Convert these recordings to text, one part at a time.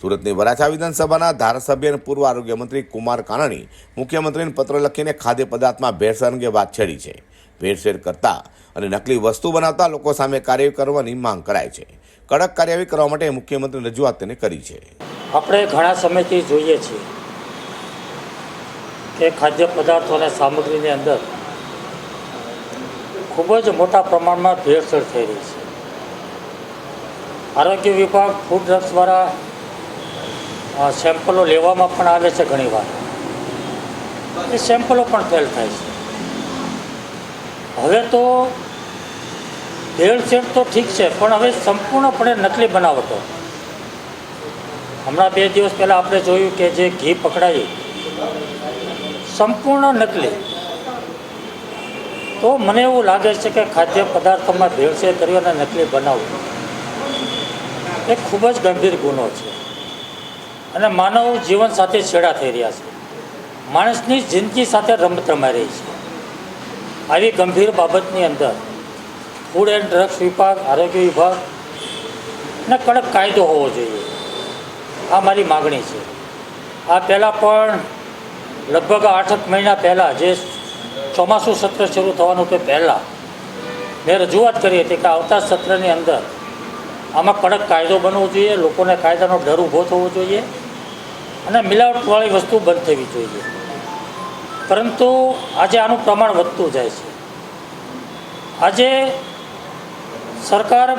સુરતની વરાછા વિધાનસભાના ધારાસભ્ય અને પૂર્વ આરોગ્ય મંત્રી કુમાર કાનાણી મુખ્યમંત્રીને પત્ર લખીને ખાદ્ય પદાર્થમાં ભેળસેળ અંગે વાત છેડી છે. ભેળસેળ કરતા અને નકલી વસ્તુ બનાવતા લોકો સામે કાર્યવાહી કરવાની માંગ કરાય છે. કડક કાર્યવાહી કરવા માટે મુખ્યમંત્રી રજૂઆત તેને કરી છે. આપણે ઘણા સમયથી જોઈએ છીએ કે ખાદ્ય પદાર્થો અને સામગ્રીની અંદર ખૂબ જ મોટા પ્રમાણમાં ભેળસેળ થઈ રહી છે. આરોગ્ય વિભાગ ફૂડ ડ્રગ્સ દ્વારા સેમ્પલો લેવામાં પણ આવે છે ઘણીવાર. એ સેમ્પલો પણ ફેલ થાય છે. હવે તો ભેળસેળ તો ઠીક છે, પણ હવે સંપૂર્ણપણે નકલી બનાવટો. હમણાં બે દિવસ પહેલાં આપણે જોયું કે જે ઘી પકડાયું, સંપૂર્ણ નકલી. તો મને એવું લાગે છે કે ખાદ્ય પદાર્થોમાં ભેળસેળ કરી અને નકલી બનાવવું એ ખૂબ જ ગંભીર ગુનો છે. અને માનવ જીવન સાથે છેડા થઈ રહ્યા છે. માણસની જિંદગી સાથે રમત રમાઈ રહી છે. આવી ગંભીર બાબતની અંદર ફૂડ એન્ડ ડ્રગ્સ વિભાગ, આરોગ્ય વિભાગ ને કડક કાયદો હોવો જોઈએ. આ મારી માગણી છે. આ પહેલાં પણ લગભગ આઠક મહિના પહેલાં જે ચોમાસું સત્ર શરૂ થવાનું તે પહેલાં, મેં રજૂઆત કરી હતી કે આવતા સત્રની અંદર આમાં કડક કાયદો બનવો જોઈએ, લોકોને કાયદાનો ડર ઊભો થવો જોઈએ અને મિલાવટવાળી વસ્તુ બંધ થવી જોઈએ. પરંતુ આજે આનું પ્રમાણ વધતું જાય છે. આજે સરકાર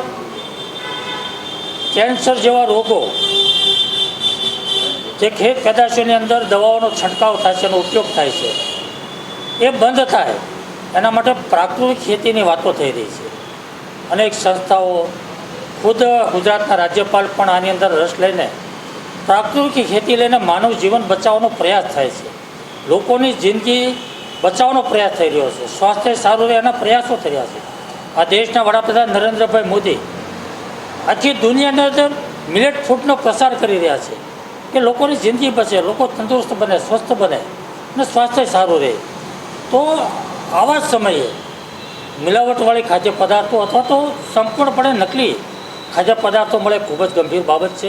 કેન્સર જેવા રોગો જે ખેત પેદાશોની અંદર દવાઓનો છંટકાવ થાય છે એનો ઉપયોગ થાય છે. એ બંધ થાય. એના માટે પ્રાકૃતિક ખેતીની વાતો થઈ રહી છે. અનેક સંસ્થાઓ, ખુદ ગુજરાતના રાજ્યપાલ પણ આની અંદર રસ લઈને પ્રાકૃતિક ખેતી લઈને માનવ જીવન બચાવવાનો પ્રયાસ થાય છે. લોકોની જિંદગી બચાવવાનો પ્રયાસ થઈ રહ્યો છે. સ્વાસ્થ્ય સારું રહે એના પ્રયાસો થઈ રહ્યા છે. આ દેશના વડાપ્રધાન નરેન્દ્રભાઈ મોદી આખી દુનિયાની અંદર મિલેટ ફૂડનો પ્રસાર કરી રહ્યા છે કે લોકોની જિંદગી બચે, લોકો તંદુરસ્ત બને, સ્વસ્થ બને અને સ્વાસ્થ્ય સારું રહે. તો આવા સમયે મિલાવટવાળી ખાદ્ય પદાર્થો અથવા તો સંપૂર્ણપણે નકલી ખાદ્ય પદાર્થો મળે ખૂબ જ ગંભીર બાબત છે.